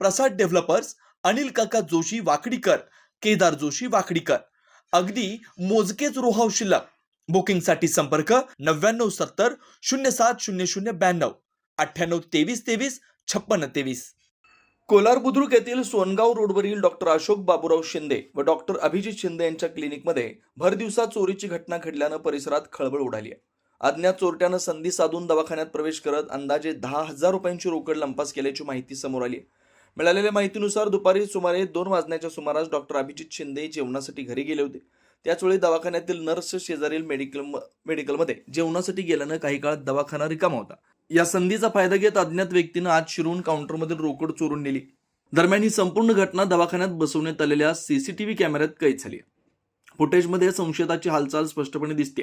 प्रसाद developers Anil काका जोशी वाकडीकर केदार जोशी वाकडीकर. अगदी मोजकेच रोहाव शिल्लक. बुकिंगसाठी संपर्क नव्याण्णव सत्तर शून्य सात शून्य शून्य ब्याण्णव. अठ्ठ्याण्णव तेवीस तेवीस छप्पन्न तेवीस. कोलार बुद्रुक येथील सोनगाव रोडवरील डॉक्टर अशोक बाबूराव शिंदे व डॉक्टर अभिजित शिंदे यांच्या क्लिनिकमध्ये भरदिवसा चोरीची घटना घडल्यानं परिसरात खळबळ उडाली आहे. अज्ञात चोरट्यानं संधी साधून दवाखान्यात प्रवेश करत अंदाजे दहा हजार रुपयांची रोकड लंपास केल्याची माहिती समोर आली आहे. मिळालेल्या माहितीनुसार दुपारी सुमारे दोन वाजण्याच्या सुमारास डॉक्टर अभिजित शिंदे जेवणासाठी घरी गेले होते. त्याचवेळी दवाखान्यातील नर्स शेजारील मेडिकल मेडिकलमध्ये जेवणासाठी गेल्यानं काही काळात दवाखाना रिकामा होता. या संधीचा फायदा घेत अज्ञात व्यक्तीनं आत शिरून काउंटरमधील रोकड चोरून नेली. दरम्यान ही संपूर्ण घटना दवाखान्यात बसवण्यात आलेल्या सीसीटीव्ही कॅमेऱ्यात कैद झाली फुटेजमध्ये संशयताची हालचाल स्पष्टपणे दिसते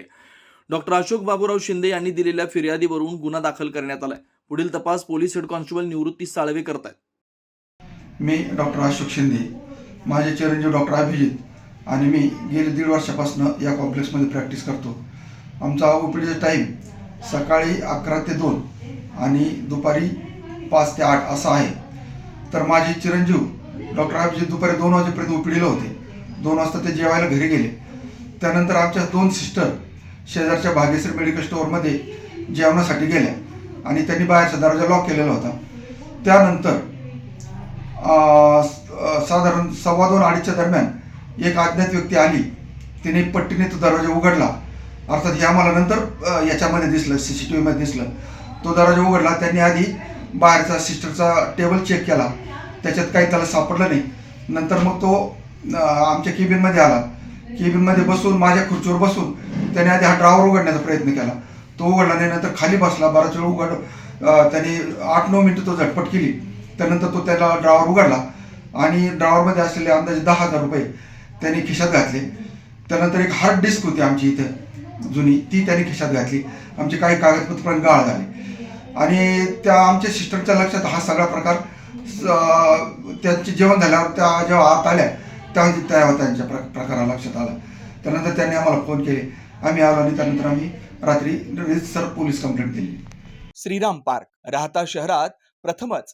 डॉक्टर अशोक बाबूराव शिंदे यांनी दिलेल्या फिर्यादीवरून गुन्हा दाखल करण्यात आलाय. पुढील तपास police head constable Nivrutti Salve करतायत. मी डॉक्टर अशोक शिंदे माझे चिरंजीव डॉक्टर अभिजित आणि मी गेले दीड वर्षापासून या कॉम्प्लेक्समध्ये प्रॅक्टिस करतो. आमचा ओ पी डीचा टाईम सकाळी अकरा ते दोन आणि दुपारी पाच ते आठ असा आहे. तर माझे चिरंजीव डॉक्टर अभिजित दुपारी दोन वाजेपर्यंत ओ पी डीला होते. दोन वाजता ते जेवायला घरी गेले. त्यानंतर आमच्या दोन सिस्टर शेजारच्या भाग्यश्री मेडिकल स्टोअरमध्ये जेवणासाठी गेल्या आणि त्यांनी बाहेरचा दरवाजा लॉक केलेला होता. त्यानंतर साधारण सव्वा दोन अडीचच्या दरम्यान एक अज्ञात व्यक्ती आली. तिने पट्टीने तो दरवाजा उघडला. अर्थात हे आम्हाला नंतर याच्यामध्ये दिसलं सी सी टी व्हीमध्ये दिसलं. तो दरवाजा उघडला. त्यांनी आधी बाहेरचा सिस्टरचा टेबल चेक केला. त्याच्यात काही त्याला सापडलं नाही. नंतर मग तो आमच्या केबिनमध्ये आला. केबिनमध्ये बसून माझ्या खुर्चीवर बसून त्याने आधी हा ड्रावर उघडण्याचा प्रयत्न केला. तो उघडला नाही. नंतर खाली बसला. बराच वेळ उघड त्याने आठ नऊ मिनिटं तो झटपट केली. त्यानंतर तो त्याला ड्रावर उघडला आणि ड्रावरमध्ये असलेले अंदाजे दहा हजार रुपये त्याने खिशात घातले. त्यानंतर एक हार्ड डिस्क होती आमची इथं जुनी ती त्याने खिशात घातली. आमचे काही कागदपत्र गाळ झाले. आणि त्या आमच्या सिस्टरच्या लक्षात हा सगळा प्रकार त्यांचे जेवण झाल्यावर त्या जेव्हा आत आल्या त्या ते- त्यांच्या प्र प्रकारा लक्षात आला. त्यानंतर त्यांनी आम्हाला फोन केले. आम्ही आलो आणि त्यानंतर आम्ही रात्री सर पोलीस कंप्लेंट दिली श्रीराम पार्क राहता शहरात प्रथमच